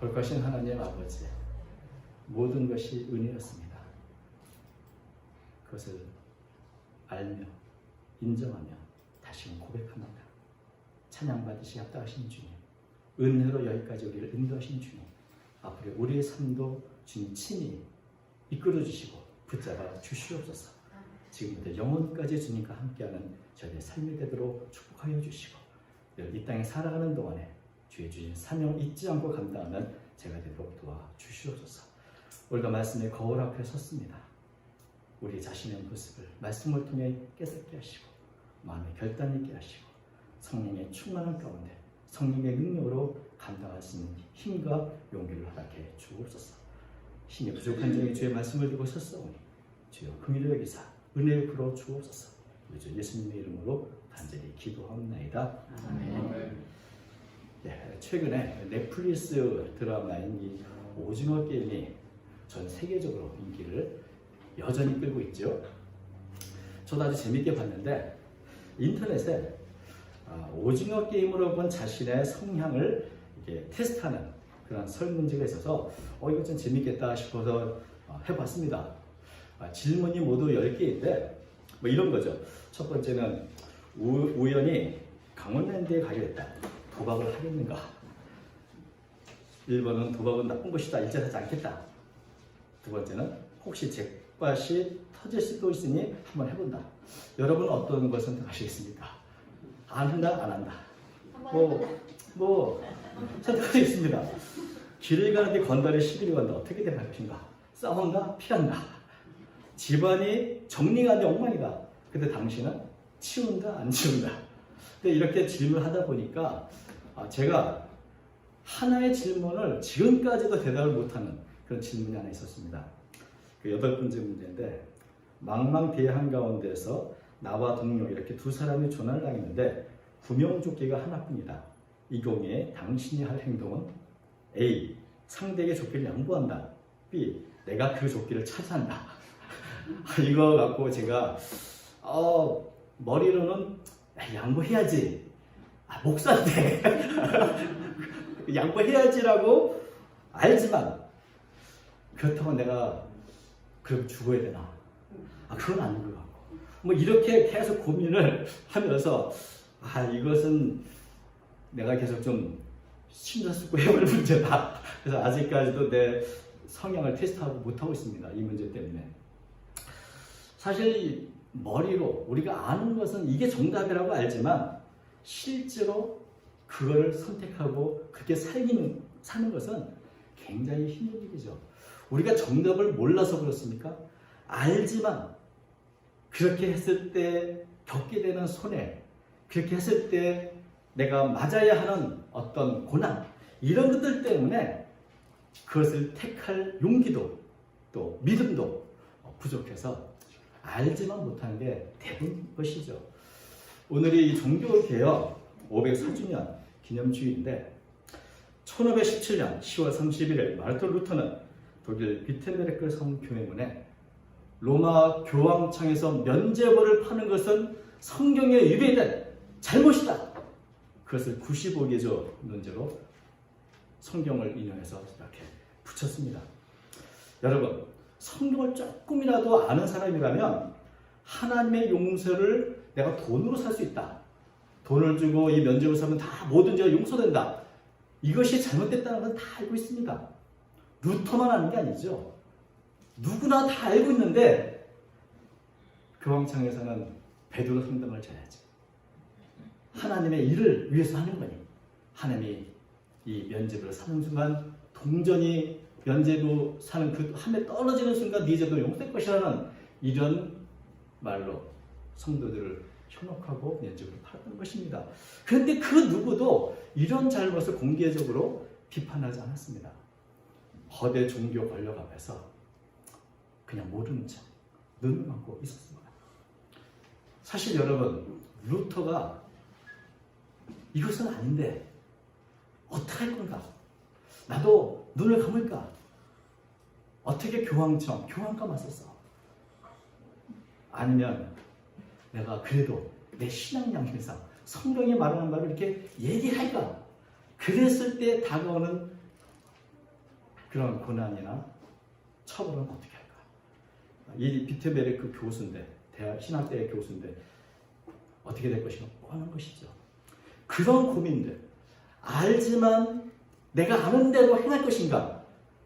거룩하신 하나님 아버지, 모든 것이 은혜였습니다. 그것을 알며 인정하며 다시금 고백합니다. 찬양받으시 합당하신 주님, 은혜로 여기까지 우리를 인도하신 주님, 앞으로 우리의 삶도 주님 친히 이끌어 주시고 붙잡아 주시옵소서. 지금부터 영원까지 주님과 함께하는 저희의 삶이 되도록 축복하여 주시고 늘이 땅에 살아가는 동안에 주의 주신 사명 잊지 않고 감당하는 제가 되도록 도와 주시옵소서. 오늘도 말씀의 거울 앞에 섰습니다. 우리 자신의 모습을 말씀을 통해 깨닫게 하시고 마음의 결단 있게 하시고 성령의 충만한 가운데 성령의 능력으로 감당할 수 있는 힘과 용기를 허락해 주옵소서. 힘이 부족한 중에 주의 말씀을 두고 섰사오니 주여 긍휼히 여기사 은혜를 풀어 주옵소서. 우리 주 예수님의 이름으로 간절히 기도하옵나이다. 네, 최근에 넷플릭스 드라마인 이 오징어 게임이 전 세계적으로 인기를 여전히 끌고 있죠. 저도 아주 재밌게 봤는데 인터넷에 아, 오징어 게임으로 본 자신의 성향을 테스트하는 그런 설문지가 있어서 어 이거 좀 재밌겠다 싶어서 어, 해봤습니다. 아, 질문이 모두 10개인데 뭐 이런 거죠. 첫 번째는 우, 우연히 강원랜드에 가게 됐다. 도박을 하겠는가? 1번은 도박은 나쁜 것이다. 일절 하지 않겠다. 두 번째는 혹시 잭팟이 터질 수도 있으니 한번 해본다. 여러분 어떤 걸 선택하시겠습니까? 안 한다, 안 한다. 뭐, 뭐, 선택할 수 있습니다. 길을 가는데 건달이 시비를 건다. 어떻게 될 것인가? 싸운다, 피한다. 집안이 정리가 안 돼, 엉망이다. 근데 당신은 치운다, 안 치운다. 근데 이렇게 질문을 하다 보니까 아, 제가 하나의 질문을 지금까지도 대답을 못하는 그런 질문이 하나 있었습니다. 그 여덟 번째 문제인데 망망대한 가운데서 나와 동료 이렇게 두 사람이 조난을 당했는데 구명조끼가 하나뿐이다. 이 경우에 당신이 할 행동은 A. 상대에게 조끼를 양보한다. B. 내가 그 조끼를 차지한다. 이거 갖고 제가 어, 머리로는 야, 양보해야지. 아, 목사인데 양보해야지라고 알지만 그렇다고 내가 그럼 죽어야 되나? 아 그건 아닌 것 같고 뭐 이렇게 계속 고민을 하면서 아 이것은 내가 계속 좀 심사숙고 해볼 문제다. 그래서 아직까지도 내 성향을 테스트하고 못하고 있습니다. 이 문제 때문에. 사실 이 머리로 우리가 아는 것은 이게 정답이라고 알지만 실제로 그거를 선택하고 그렇게 살기는, 사는 것은 굉장히 힘든 일이죠. 우리가 정답을 몰라서 그렇습니까? 알지만 그렇게 했을 때 겪게 되는 손해, 그렇게 했을 때 내가 맞아야 하는 어떤 고난, 이런 것들 때문에 그것을 택할 용기도 또 믿음도 부족해서 알지만 못하는 게 대부분 것이죠. 오늘이 이 종교개혁 504주년 기념주일인데 1517년 10월 31일 마르틴 루터는 독일 비텐베르크 성교회문에 로마 교황청에서 면죄부를 파는 것은 성경에 위배된 잘못이다. 그것을 95개조 문제로 성경을 인용해서 이렇게 붙였습니다. 여러분, 성경을 조금이라도 아는 사람이라면 하나님의 용서를 내가 돈으로 살 수 있다. 돈을 주고 이 면접을 사면 다 모든 죄가 용서된다. 이것이 잘못됐다는 건 다 알고 있습니다. 루터만 아는 게 아니죠. 누구나 다 알고 있는데 교황청에서는 베드로 성당을 져야지. 하나님의 일을 위해서 하는 거니. 하나님이 이 면접을 사는 순간 동전이 면제부 사는 그 함에 떨어지는 순간 네 죄도 용서될 것이라는 이런 말로 성도들을 현혹하고 면접을 팔았던 것입니다. 그런데 그 누구도 이런 잘못을 공개적으로 비판하지 않았습니다. 거대 종교 권력 앞에서 그냥 모르는 척 눈을 감고 있었습니다. 사실 여러분 루터가 이것은 아닌데 어떻게 할 건가? 나도 눈을 감을까? 어떻게 교황청, 교황과 맞섰어? 아니면 내가 그래도 내 신앙 양심상 성경이 말하는 말을 이렇게 얘기할까? 그랬을 때 다가오는 그런 고난이나 처벌은 어떻게 할까? 이 비트베르크 교수인데 대학 신학대의 교수인데 어떻게 될 것인가 뻔한 것이죠. 그런 고민들 알지만 내가 아는 대로 행할 것인가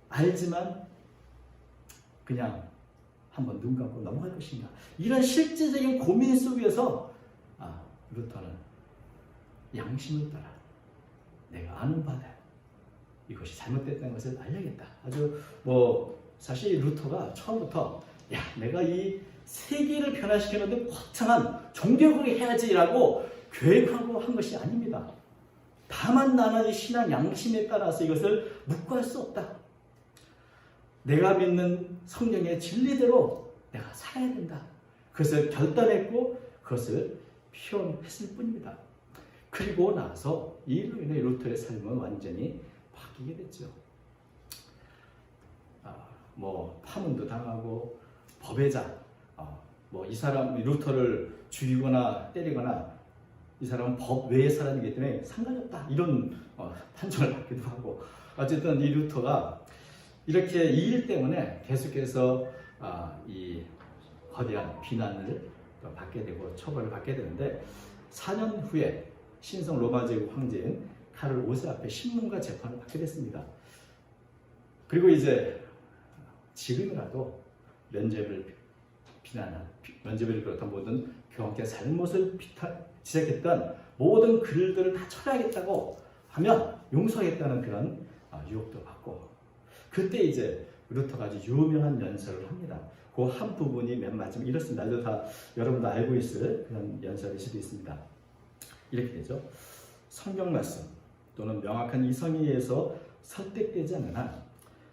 알지만 그냥 한번 눈 감고 넘어갈 것인가 이런 실제적인 고민 속에서 아, 루터는 양심을 따라 내가 아는 바대 이것이 잘못됐다는 것을 알려야겠다. 아주 뭐 사실 루터가 처음부터 야 내가 이 세계를 변화시키는데 거창한 종교를 해야지라고 계획하고 한 것이 아닙니다. 다만 나는 이 신앙 양심에 따라서 이것을 묵고할 수 없다. 내가 믿는 성령의 진리대로 내가 살아야 된다. 그것을 결단했고 그것을 표현했을 뿐입니다. 그리고 나서 이로 인해 루터의 삶은 완전히 바뀌게 됐죠. 아, 뭐 파문도 당하고 법외자, 아, 뭐이 사람 루터를 죽이거나 때리거나 이 사람은 법 외의 사람이기 때문에 상관이 없다 이런 어, 판정을 받기도 하고 어쨌든 이 루터가 이렇게 이 일 때문에 계속해서 아, 이 거대한 비난을 받게 되고 처벌을 받게 되는데 4년 후에 신성 로마 제국 황제인 카를 5세 앞에 신문과 재판을 받게 됐습니다. 그리고 이제 지금이라도 면죄를 비난한 면죄를 비롯한 모든 교황께 잘못을 비타, 지적했던 모든 글들을 다 철회하겠다고 하면 용서하겠다는 그런 아, 유혹도 받고 그때 이제 루터가 아주 유명한 연설을 합니다. 그 한 부분이 맨 마지막 이렇습니다. 다 여러분도 알고 있을 그런 연설일 수도 있습니다. 이렇게 되죠. 성경 말씀 또는 명확한 이성에 의해서 설득되지 한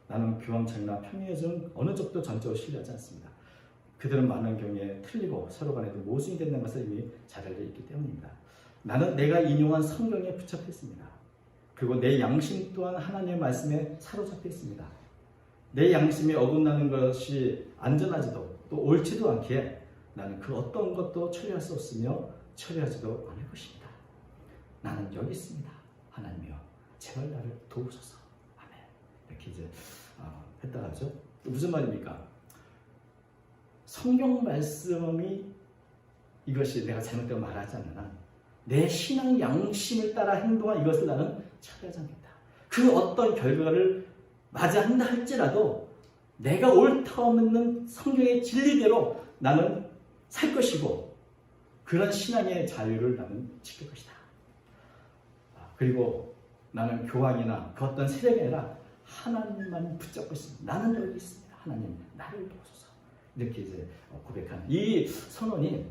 나는 교황청이나 평의회 중 어느 쪽도 전적으로 신뢰하지 않습니다. 그들은 많은 경우에 틀리고 서로 간에도 모순이 된다는 것을 이미 잘 알려 있기 때문입니다. 나는 내가 인용한 성경에 붙잡혔습니다. 그리고 내 양심 또한 하나님의 말씀에 사로잡혀 있습니다. 내 양심이 어긋나는 것이 안전하지도 또 옳지도 않기에 나는 그 어떤 것도 처리할 수 없으며 처리하지도 않을 것입니다. 나는 여기 있습니다. 하나님이여 제발 나를 도우소서. 아멘. 이렇게 이제 어, 했다 하죠. 무슨 말입니까? 성경 말씀이 이것이 내가 잘못되고 말하지 한내 신앙 양심을 따라 행동한 이것을 나는 처리하지 않겠다. 그 어떤 결과를 맞이한다 할지라도 내가 옳다 없는 성경의 진리대로 나는 살 것이고 그런 신앙의 자유를 나는 지킬 것이다. 아, 그리고 나는 교황이나 그 어떤 세력이 아니라 하나님만 붙잡고 있습니다. 나는 여기 있습니다. 하나님 나를 도우소서. 이렇게 이제 고백하는 이 선언이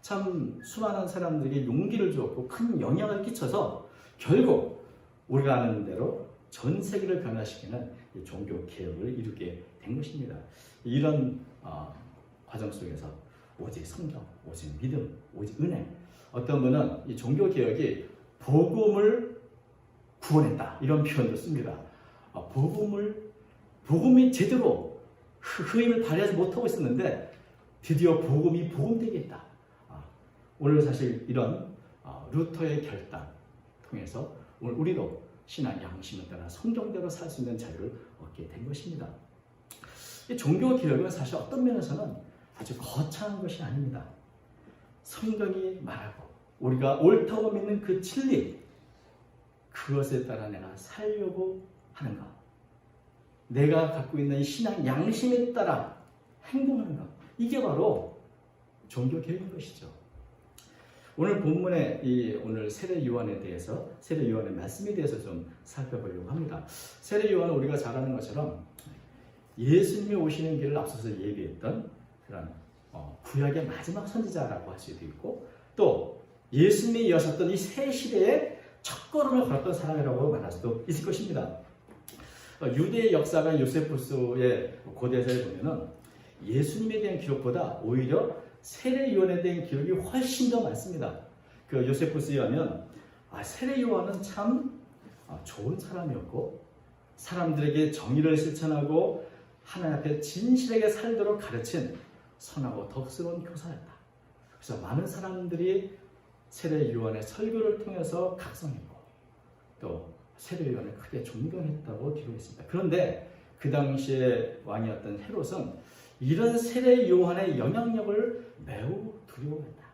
참 수많은 사람들에게 용기를 주었고 큰 영향을 끼쳐서 결국 우리가 아는 대로 전 세계를 변화시키는 이 종교 개혁을 이루게 된 것입니다. 이런 어, 과정 속에서 오직 성경, 오직 믿음, 오직 은혜. 어떤 분은 이 종교 개혁이 복음을 구원했다 이런 표현도 씁니다. 어, 복음을 복음이 제대로 그, 그 힘을 발휘하지 못하고 있었는데 드디어 복음이 복음되겠다. 아, 오늘 사실 이런 어, 루터의 결단 통해서 오늘 우리도 신앙 양심에 따라 성경대로 살 수 있는 자유를 얻게 된 것입니다. 이 종교 개혁은 사실 어떤 면에서는 아주 거창한 것이 아닙니다. 성경이 말하고 우리가 옳다고 믿는 그 진리 그것에 따라 내가 살려고 하는 것. 내가 갖고 있는 이 신앙 양심에 따라 행동하는 것. 이게 바로 종교 개혁인 것이죠. 오늘 본문의 이 오늘 세례 요한에 대해서 세례 요한의 말씀에 대해서 좀 살펴보려고 합니다. 세례 요한은 우리가 잘 아는 것처럼 예수님이 오시는 길을 앞서서 예비했던 그런 어, 구약의 마지막 선지자라고 할 수도 있고 또 예수님이 이어섰던 이 새 시대의 첫 걸음을 걸었던 사람이라고 말할 수도 있을 것입니다. 어, 유대의 역사가 요세푸스의 고대사에 보면은 예수님에 대한 기록보다 오히려 세례 요한에 대한 기록이 훨씬 더 많습니다. 그 요세푸스에 하면 아, 세례 요한은 참 아, 좋은 사람이었고 사람들에게 정의를 실천하고 하나님 앞에 진실하게 살도록 가르친 선하고 덕스러운 교사였다. 그래서 많은 사람들이 세례 요한의 설교를 통해서 각성했고 또 세례요한을 크게 존경했다고 기록했습니다. 그런데 그 당시에 왕이었던 헤롯은 이런 세례 요한의 영향력을 매우 두려워했다.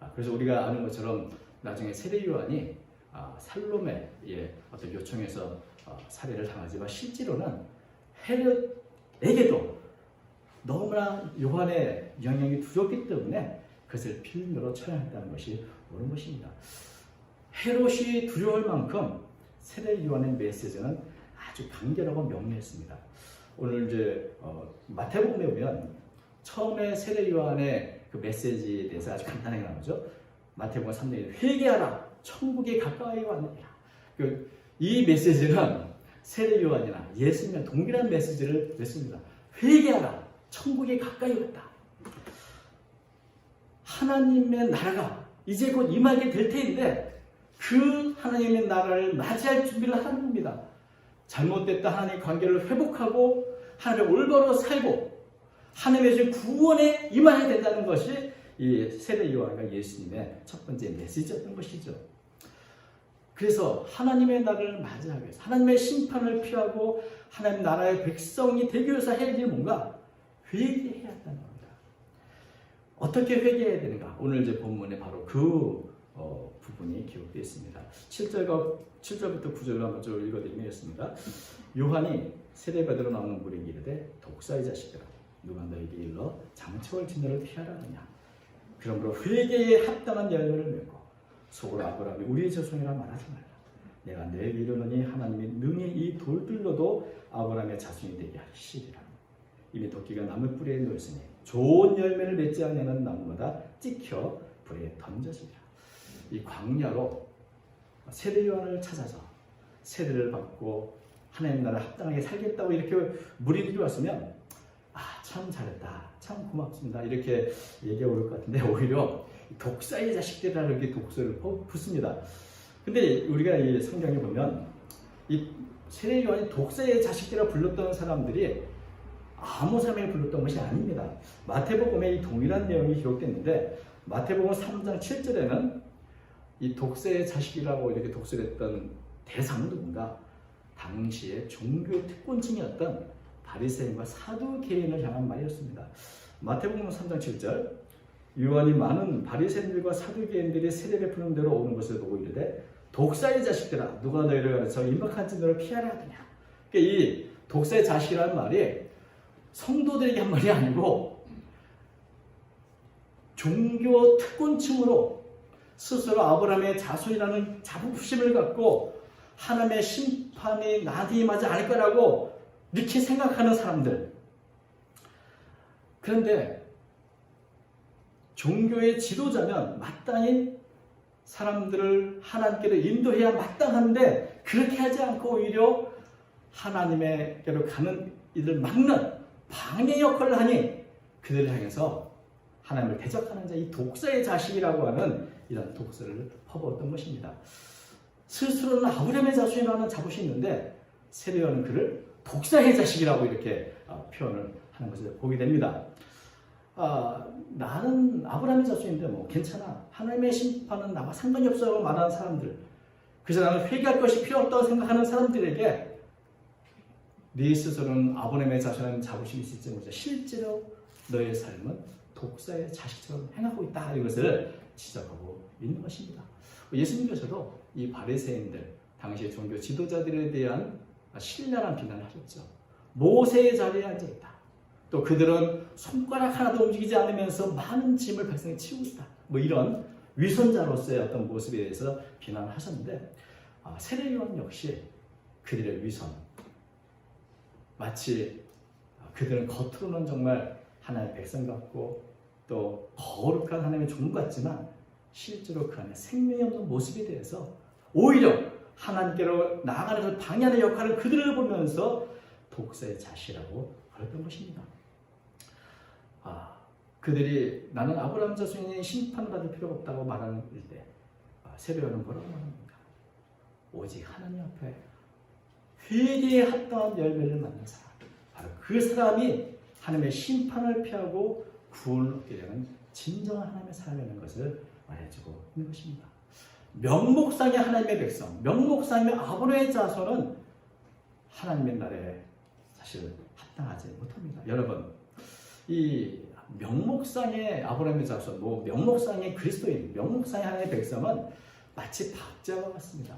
아, 그래서 우리가 아는 것처럼 나중에 세례 요한이 아, 살로메의 어떤 요청에서 어, 살해를 당하지만 실제로는 헤롯에게도 너무나 요한의 영향이 두렵기 때문에 그것을 필면으로 처형했다는 것이 옳은 것입니다. 헤롯이 두려울 만큼 세례 요한의 메시지는 아주 간결하고 명료했습니다. 오늘 이제 어, 마태복음에 보면 처음에 세례 요한의 그 메시지에 대해서 아주 간단하게 나오죠. 마태복음 3장에 회개하라 천국이 가까이 왔느니라. 그, 이 메시지는 세례 요한이나 예수님의 동일한 메시지를 냈습니다. 회개하라 천국이 가까이 왔다. 하나님의 나라가 이제 곧 임하게 될 테인데 그 하나님의 나라를 맞이할 준비를 하는 겁니다. 잘못됐다 하나님의 관계를 회복하고 하나님의 올바로 살고 하나님의 주 구원에 임해야 된다는 것이 이 세례 요한과 예수님의 첫 번째 메시지였던 것이죠. 그래서 하나님의 나라를 맞이하기 위해서 하나님의 심판을 피하고 하나님 나라의 백성이 되기 위해서 해야 될 뭔가 회개해야 한다는 겁니다. 어떻게 회개해야 되는가? 오늘 이제 본문에 바로 그 어, 부분이 기록되어 있습니다. 7절과 7절부터 9절을 한번 좀 읽어드리겠습니다. 요한이 세례받으러 나오는 무리에게 이르되 독사의 자식들아 누가 너에게 일러 장초월 진노를 피하라느냐 그러므로 회개에 합당한 열매를 맺고 속으로 아브라함이 우리의 자손이라 말하지 말라 내가 내게 이르노니 하나님이 능히 이 돌들로도 아브라함의 자손이 되게 하시리라 이미 도끼가 나무 뿌리에 놓였으니 좋은 열매를 맺지 않는 나무마다 찍혀 불에 던져지리라 이 광야로 세례 요한을 찾아서 세례를 받고 하나님 나라 합당하게 살겠다고 이렇게 무리들이 왔으면 아 참 잘했다 참 고맙습니다. 이렇게 얘기가 올것 같은데 오히려 독사의 자식들이라 이렇게 독서를 붙습니다. 근데 우리가 이 성경에 보면 이 세례 요한이 독사의 자식들이라 불렀던 사람들이 아무 사람이 불렀던 것이 아닙니다. 마태복음에 이 동일한 내용이 기록됐는데 마태복음 3장 7절에는 이 독세의 자식이라고 이렇게 독설했던 대상은 누군가? 당시의 종교 특권층이었던 바리새인과 사두개인을 향한 말이었습니다. 마태복음 3장 7절 요한이 많은 바리새인들과 사두개인들이 세례 베푸는 대로 오는 것을 보고 이르되 독사의 자식들아 누가 너희를 가르쳐 임박한 진노를 피하라 하느냐 그러니까 이 독사의 자식이라는 말이 성도들에게 한 말이 아니고 종교 특권층으로 스스로 아브라함의 자손이라는 자부심을 갖고 하나님의 심판이 나한테 임하지 않을 거라고 이렇게 생각하는 사람들. 그런데 종교의 지도자면 마땅히 사람들을 하나님께로 인도해야 마땅한데 그렇게 하지 않고 오히려 하나님께로 가는 이들 막는 방해 역할을 하니 그들을 향해서 하나님을 대적하는 자, 이 독사의 자식이라고 하는 이런 독서를 퍼부었던 것입니다. 스스로는 아브라함의 자손이라는 자부심이 있는데 세례요한은 그를 독사의 자식이라고 이렇게 어, 표현을 하는 것을 보게 됩니다. 아, 나는 아브라함의 자손인데 뭐 괜찮아. 하나님의 심판은 나와 상관이 없어요. 말하는 사람들. 그래서 나는 회개할 것이 필요 없다고 생각하는 사람들에게 네 스스로는 아브라함의 자손은 자부심이 있을지 모르지 실제로 너의 삶은 독사의 자식처럼 행하고 있다. 이것을 지적하고 있는 것입니다. 예수님께서도 이 바리새인들 당시의 종교 지도자들에 대한 신랄한 비난을 하셨죠. 모세의 자리에 앉아 있다. 또 그들은 손가락 하나도 움직이지 않으면서 많은 짐을 백성에 치우고 있다. 뭐 이런 위선자로서의 어떤 모습에 대해서 비난을 하셨는데 아, 세례요한 역시 그들의 위선 마치 그들은 겉으로는 정말 하나의 백성 같고 또 거룩한 하나님의 종 같지만 실제로 그 안에 생명이 없는 모습에 대해서 오히려 하나님께로 나아가는 그 방향의 역할을 그들을 보면서 독사의 자시라고 그랬던 것입니다. 아, 그들이 나는 아브라함 자손이 심판받을 필요가 없다고 말하는 때 아, 세례요는 뭐라고 말합니까? 오직 하나님 앞에 회개에 합당한 열매를 맞는 사람 바로 그 사람이 하나님의 심판을 피하고 구원을 얻게 되는 진정한 하나님의 사람이라는 것을 말해주고 있는 것입니다. 명목상의 하나님의 백성, 명목상의 아브라함의 자손은 하나님의 나라에 사실 합당하지 못합니다. 여러분, 이 명목상의 아브라함의 자손, 뭐 명목상의 그리스도인, 명목상의 하나님의 백성은 마치 박자와 같습니다.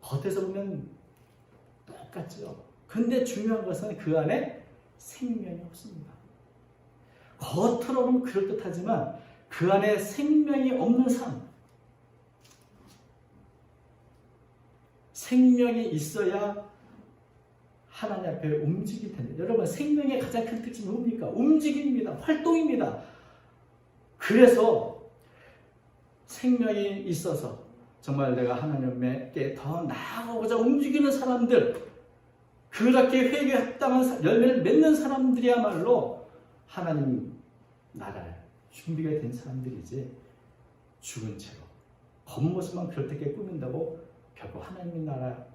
겉에서 보면 똑같죠. 근데 중요한 것은 그 안에 생명이 없습니다. 겉으로는 그럴듯하지만 그 안에 생명이 없는 삶. 생명이 있어야 하나님 앞에 움직일 텐데. 여러분, 생명의 가장 큰 특징이 뭡니까? 움직임입니다. 활동입니다. 그래서 생명이 있어서 정말 내가 하나님께 더 나아가고자 움직이는 사람들, 그렇게 사- 열매를 맺는 사람들이야말로 하나님 나라에 준비가 된 사람들이지 죽은 채로 겉모습만 그렇게 꾸민다고 결국 하나님 나라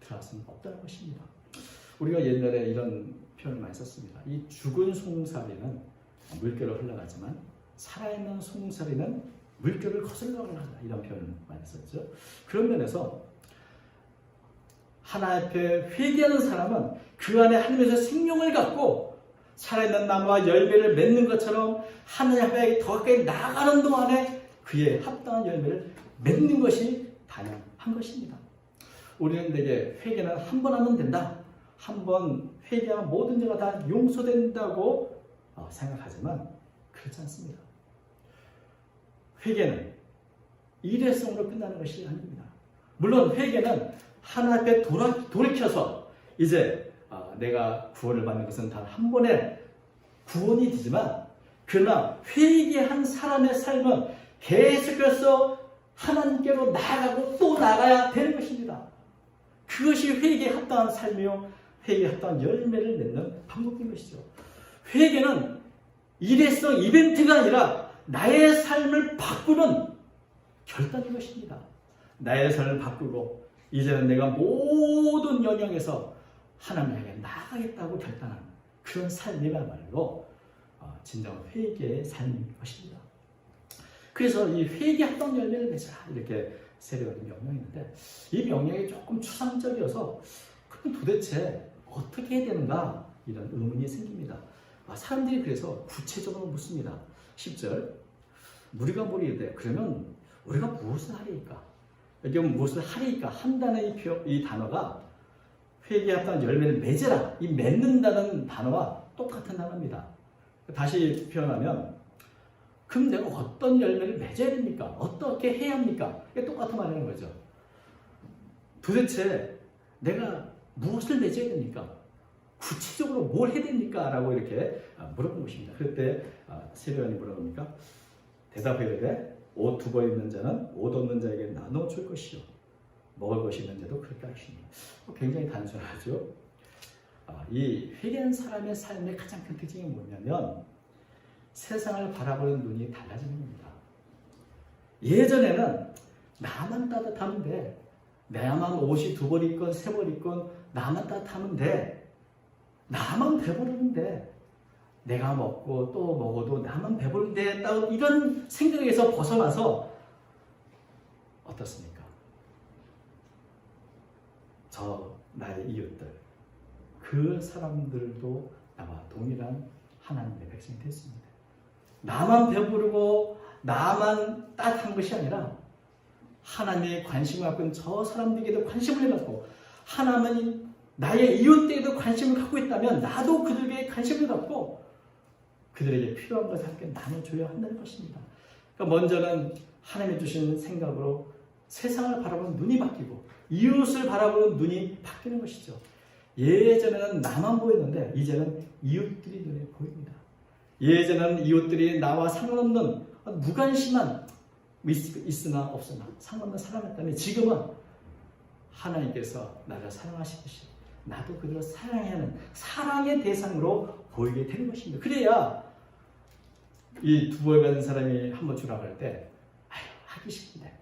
들어갈 수는 없다는 것입니다. 우리가 옛날에 이런 표현을 많이 썼습니다. 이 죽은 송사리는 물결로 흘러가지만 살아있는 송사리는 물결을 거슬러 올라간다. 이런 표현을 많이 썼죠. 그런 면에서 하나 앞에 회개하는 사람은 그 안에 하나님에서 생명을 갖고 살아있는 나무와 열매를 맺는 것처럼 하나님 앞에 더 가까이 나가는 동안에 그의 합당한 열매를 맺는 것이 당연한 것입니다. 우리는 되게 회개는 한 번 하면 된다. 한 번 회개하면 모든 죄가 다 용서된다고 어, 생각하지만 그렇지 않습니다. 회개는 일회성으로 끝나는 것이 아닙니다. 물론 회개는 하나 앞에 돌아, 돌이켜서 이제 아, 내가 구원을 받는 것은 단 한 번에 구원이 되지만 그러나 회개한 사람의 삶은 계속해서 하나님께로 나아가고 또 나가야 되는 것입니다. 그것이 회개에 합당한 삶이요 회개에 합당한 열매를 맺는 방법인 것이죠. 회개는 일회성 이벤트가 아니라 나의 삶을 바꾸는 결단인 것입니다. 나의 삶을 바꾸고 이제는 내가 모든 영역에서 하나님에게 나아가겠다고 결단하는 그런 삶이야말로 어, 진정 회개의 삶인 것입니다. 그래서 이 회개 합당 열매를 맺으라 이렇게 세례받은 명령이 있는데 이 명령이 조금 추상적이어서 그럼 도대체 어떻게 해야 되는가 이런 의문이 생깁니다. 아, 사람들이 그래서 구체적으로 묻습니다. 10절 우리가 모르는데 그러면 우리가 무엇을 하리까? 여기 무엇을 하리까? 한다는 이, 표, 이 단어가 회개합당 열매를 맺으라 이 맺는다는 단어와 똑같은 단어입니다. 다시 표현하면 그럼 내가 어떤 열매를 맺어야 됩니까? 어떻게 해야 합니까? 이게 똑같은 말이라는 거죠. 도대체 내가 무엇을 맺어야 됩니까? 구체적으로 뭘 해야 됩니까? 라고 이렇게 물어본 것입니다. 그때 세례원이 물어봅니까? 대답해야 돼. 옷 두벌 있는 자는 옷 없는 자에게 나눠 줄 것이요. 먹을 것이 있는 자도 그렇게 하시니. 굉장히 단순하죠. 아, 이 회개한 사람의 삶의 가장 큰 특징이 뭐냐면 세상을 바라보는 눈이 달라지는 겁니다. 예전에는 나만 따뜻하면 돼. 나만 옷이 두벌 있건 세벌 있건 나만 따뜻하면 돼. 나만 배부르면 돼. 내가 먹고 또 먹어도 나만 배부른데 이런 생각에서 벗어나서 어떻습니까? 저 나의 이웃들 그 사람들도 나와 동일한 하나님의 백성이 됐습니다. 나만 배부르고 나만 따뜻한 것이 아니라 하나님의 관심을 갖고 있는 저 사람들에게도 관심을 갖고 하나님이 나의 이웃들에게도 관심을 갖고 있다면 나도 그들에게 관심을 갖고 그들에게 필요한 것을 함께 나눠줘야 한다는 것입니다. 그러니까 먼저는 하나님이 주신 생각으로 세상을 바라보는 눈이 바뀌고 이웃을 바라보는 눈이 바뀌는 것이죠. 예전에는 나만 보였는데 이제는 이웃들이 눈에 보입니다. 예전에는 이웃들이 나와 상관없는 무관심한 있으나 없으나 상관없는 사람이었다면 지금은 하나님께서 나를 사랑하시듯이 나도 그들을 사랑해야 하는 사랑의 대상으로 보이게 되는 것입니다. 그래야 이 두벌 받은 사람이 한번 주라고 할 때, 아유, 하기 싫은데.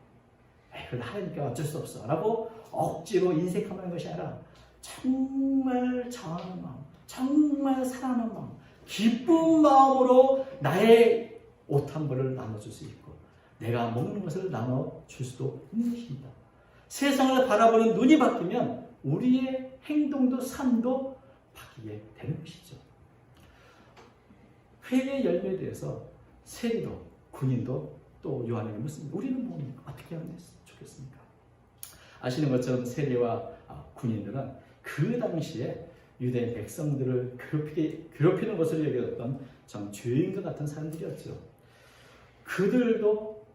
그래도 하니까 어쩔 수 없어. 라고 억지로 인색하는 것이 아니라 정말 정하는 마음, 정말 사랑하는 마음, 기쁜 마음으로 나의 옷 한 벌을 나눠줄 수 있고, 내가 먹는 것을 나눠 줄 수도 있는 것입니다. 세상을 바라보는 눈이 바뀌면 우리의 행동도 삶도 바뀌게 되는 것이죠. 회개의 열매에 대해서 세리도 군인도 또 요한에게 묻습니다. 우리는 뭡니까? 어떻게 하면 좋겠습니까? 아시는 것처럼 세리와 아, 군인들은 그 당시에 유대 백성들을 괴롭히게, 괴롭히 는 것을 여겼던 참 죄인과 같은 사람들이었죠. 그들도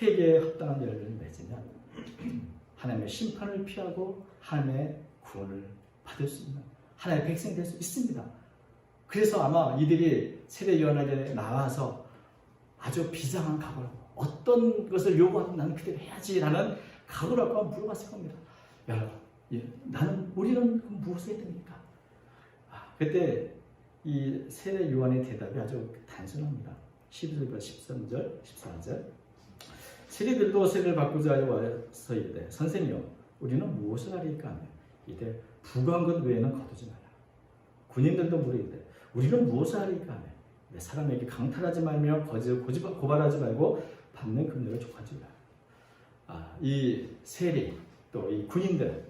회개에 합당한 열매를 맺으면 하나님의 심판을 피하고 하나님의 구원을 받을 수 있는 하나님의 백성이 될 수 있습니다. 그래서 아마 이들이 세례 요한에게 나와서 아주 비장한 각오로 어떤 것을 요구하면 나는 그대로 해야지라는 각오를 갖고 물어봤을 겁니다. 여러분, 예, 나는 우리는 무엇을 해야 됩니까? 아, 그때 이 세례 요한의 대답이 아주 단순합니다. 12절부터 13절, 14절. 세리들도 세례를 바꾸자 하여 와서 이르되 선생이여 우리는 무엇을 하리까 하며 이때 부과한 것 외에는 거두지 마라. 군인들도 물으되 우리는 무엇을 하리까 하며 내 사람에게 강탈하지 말며 거짓 고발하지 말고 받는 금액을 마라. 아, 이 세리 또 이 군인들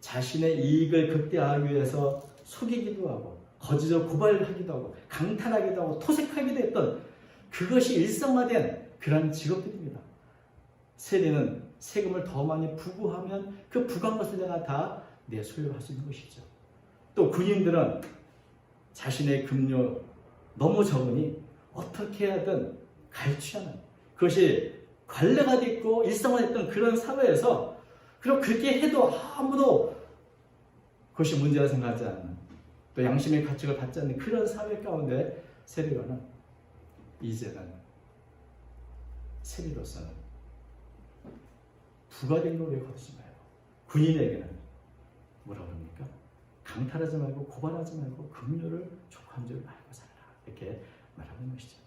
자신의 이익을 극대화하기 위해서 속이기도 하고 거짓으로 고발하기도 하고 강탈하기도 하고 토색하기도 했던 그것이 일상화된 그런 직업들입니다. 세리는 세금을 더 많이 부과하면 그 부과한 것을 내가 다 내 소유로 할수 있는 것이죠. 또 군인들은 자신의 급료 너무 적으니 어떻게 하든 갈취하는 그것이 관례가 됐고 일상화됐던 그런 사회에서 그럼 그렇게 해도 아무도 그것이 문제라 생각하지 않는 또 양심의 가치를 받지 않는 그런 사회 가운데 세리가는 이제는 세리로서는 부가된 노래 거두지 말고 군인에게는 뭐라고 합니까? 강탈하지 말고 고발하지 말고 급료를 족한 줄 알고 살라 이렇게 말하는 것이죠.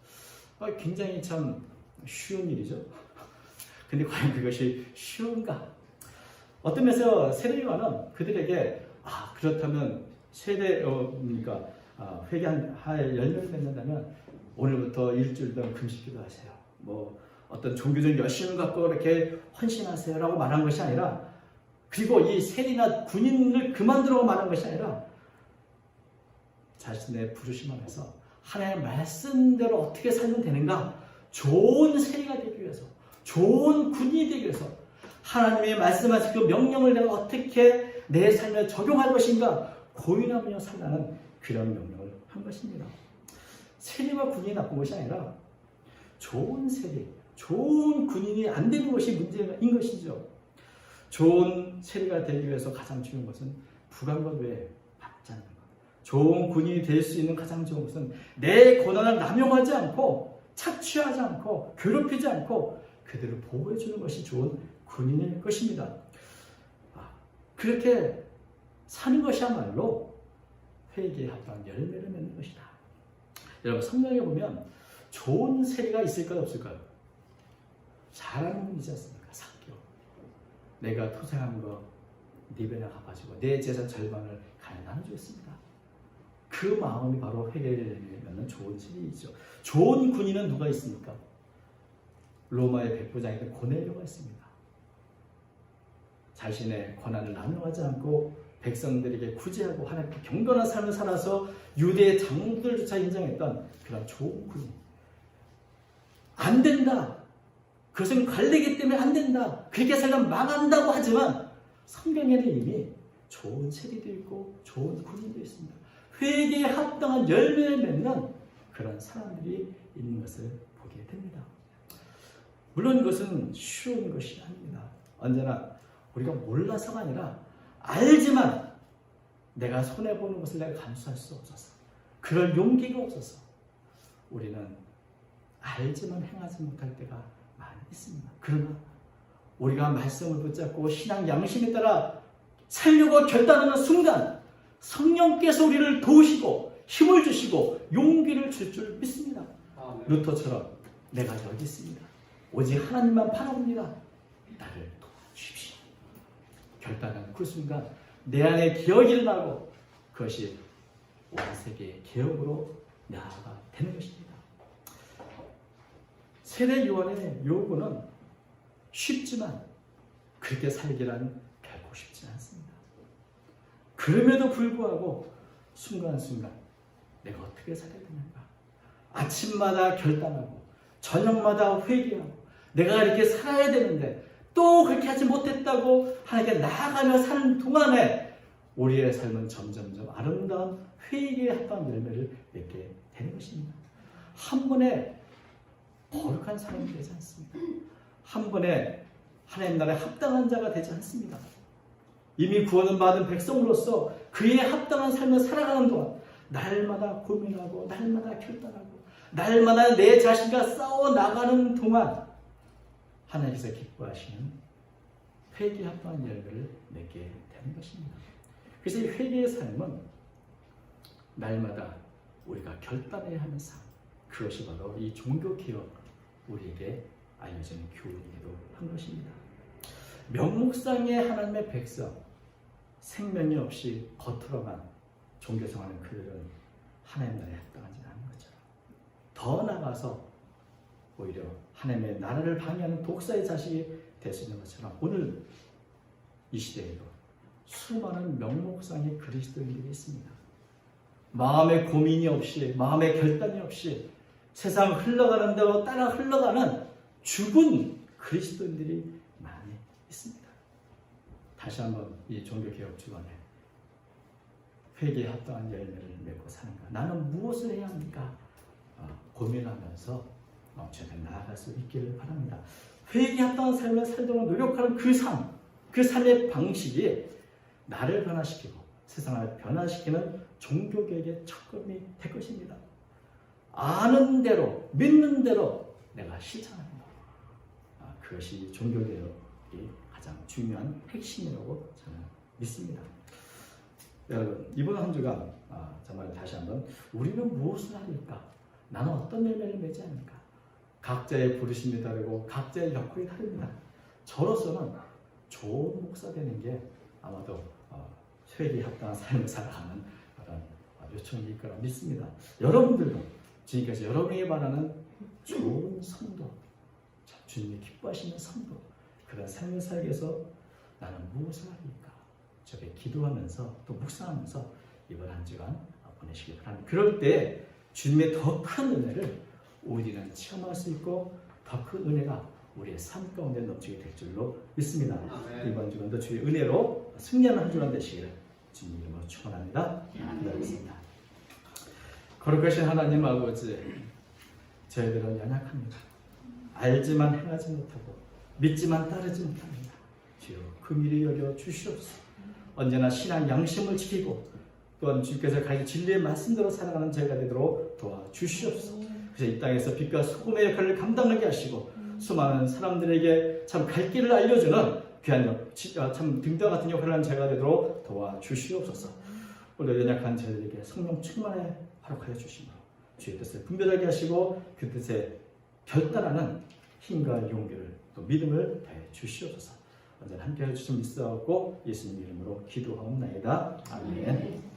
아, 굉장히 참 쉬운 일이죠. 근데 과연 그것이 쉬운가? 어떤 면에서 세례요한은 그들에게 아 그렇다면 세례 어 그러니까 아, 하에 열매를 맺는다면 오늘부터 일주일 동안 금식기도 하세요. 뭐 어떤 종교적 열심을 갖고 이렇게 헌신하세요라고 말한 것이 아니라 그리고 이 세리나 군인을 그만두라고 말한 것이 아니라 자신의 부르심 안에서 하나님의 말씀대로 어떻게 살면 되는가 좋은 세리가 되기 위해서 좋은 군인이 되기 위해서 하나님의 말씀하신 그 명령을 내가 어떻게 내 삶에 적용할 것인가 고민하며 살라는 그런 명령을 한 것입니다. 세리와 군인이 나쁜 것이 아니라 좋은 세리, 좋은 군인이 안 되는 것이 문제인 것이죠. 좋은 세리가 되기 위해서 가장 중요한 것은 불안것 외에. 좋은 군인이 될 수 있는 가장 좋은 것은 내 고난을 남용하지 않고 착취하지 않고 괴롭히지 않고 그들을 보호해 주는 것이 좋은 군인일 것입니다. 아, 그렇게 사는 것이야말로 회개에 합당한 열매를 맺는 것이다. 여러분 성경에 보면 좋은 세리가 있을까요 없을까요? 잘하는 분이지 않습니까? 사교. 내가 토생한 거 니베나 갚아주고 내 재산 절반을 가에 나눠주겠습니다. 그 마음이 바로 회개를 맺는 좋은 세리이죠. 좋은 군인은 누가 있습니까? 로마의 백부장이던 고넬료가 있습니다. 자신의 권한을 남용하지 않고 백성들에게 구제하고 하나님께 경건한 삶을 살아서 유대의 장들조차 인정했던 그런 좋은 군인. 안 된다. 그것은 관례기 때문에 안 된다. 그렇게 살면 망한다고 하지만 성경에는 이미 좋은 세리도 있고 좋은 군인도 있습니다. 회개에 합당한 열매를 맺는 그런 사람들이 있는 것을 보게 됩니다. 물론 그것은 쉬운 것이 아닙니다. 언제나 우리가 몰라서가 아니라 알지만 내가 손해보는 것을 내가 감수할 수 없어서 그럴 용기가 없어서 우리는 알지만 행하지 못할 때가 많이 있습니다. 그러나 우리가 말씀을 붙잡고 신앙 양심에 따라 살려고 결단하는 순간 성령께서 우리를 도우시고 힘을 주시고 용기를 줄 줄 믿습니다. 아멘. 루터처럼 내가 여기 있습니다. 오직 하나님만 바라봅니다. 나를 도와주십시오. 결단하는 그 순간 내 안에 기억이 일어나고 그것이 온 세계의 기억으로 나아가 되는 것입니다. 세례 요한의 요구는 쉽지만 그렇게 살기란 결코 쉽지 않습니다. 그럼에도 불구하고 순간순간 내가 어떻게 살아야 되는가? 아침마다 결단하고 저녁마다 회개하고 내가 이렇게 살아야 되는데 또 그렇게 하지 못했다고 하나님께 나아가며 사는 동안에 우리의 삶은 점점점 아름다운 회개의 합방 열매를 맺게 되는 것입니다. 한 번에 거룩한 사람이 되지 않습니다. 한 번에 하나님 나라에 합당한 자가 되지 않습니다. 이미 구원을 받은 백성으로서 그에 합당한 삶을 살아가는 동안 날마다 고민하고 날마다 결단하고 날마다 내 자신과 싸워 나가는 동안 하나님께서 기뻐하시는 회개 합당한 열매를 맺게 되는 것입니다. 그래서 이 회개의 삶은 날마다 우리가 결단해야 하는 삶 그것이 바로 이 종교 개혁 우리에게 알려진 교훈이기도 한 것입니다. 명목상의 하나님의 백성 생명이 없이 겉으로만 종교 생활하는 그들은 하나님 나라에 합당하지 않은 것처럼 더 나아가서 오히려 하나님의 나라를 방해하는 독사의 자식이 될 수 있는 것처럼 오늘 이 시대에도 수많은 명목상의 그리스도인들이 있습니다. 마음의 고민이 없이 마음의 결단이 없이 세상 흘러가는 대로 따라 흘러가는 죽은 그리스도인들이. 다시 한번 이 종교개혁 주간에 회개에 합당한 열매를 맺고 사는가? 나는 무엇을 해야 합니까? 어, 고민하면서 어, 최대 나아갈 수 있기를 바랍니다. 회개에 합당한 삶을 살도록 노력하는 그 삶, 그 삶의 방식이 나를 변화시키고 세상을 변화시키는 종교개혁의 첫걸음이 될 것입니다. 아는 대로, 믿는 대로 내가 실천하는 것. 아, 그것이 종교개혁이 가장 중요한 핵심이라고 저는 믿습니다. 여러분, 이번 한 주간 아, 정말 다시 한번 우리는 무엇을 하니까? 나는 어떤 열매를 맺지 않을까? 각자의 부르심이 다르고 각자의 역할이 다릅니다. 저로서는 좋은 목사 되는 게 아마도 어, 회개 합당한 삶을 살아가는 그런 어, 요청일 거라 믿습니다. 여러분들도 지금까지 여러분에게 바라는 좋은 성도, 참 주님이 기뻐하시는 성도, 그런 삶을 살기 위해서 나는 무엇을 합니까? 저게 기도하면서 또 묵상하면서 이번 한 주간 보내시기 바랍니다. 그럴 때 주님의 더 큰 은혜를 우리는 체험할 수 있고 더 큰 은혜가 우리의 삶 가운데 넘치게 될 줄로 믿습니다. 아멘. 이번 주간도 주의 은혜로 승리하는 한 주간 되시기를 주님 이름으로 축원합니다. 기도하겠습니다. 거룩하신 하나님 아버지, 저희들은 연약합니다. 알지만 행하지 못하고 믿지만 따르지 못합니다. 주여 금일이 여겨 주시옵소서. 언제나 신앙 양심을 지키고 또한 주께서 가진 진리의 말씀대로 살아가는 저희가 되도록 도와주시옵소서. 그래서 이 땅에서 빛과 소금의 역할을 감당하게 하시고 수많은 사람들에게 참 갈 길을 알려주는 귀한 역, 지- 아, 참 등대 같은 역할을 하는 제가 되도록 도와주시옵소서. 오늘 연약한 저희들에게 성령 충만에 활약하여 주시고 주의 뜻을 분별하게 하시고 그 뜻에 결단하는 힘과 용기를 또 믿음을 더해 주시옵소서. 언제나 함께 해 주신 믿사옵고 예수님 이름으로 기도하옵나이다. 아멘.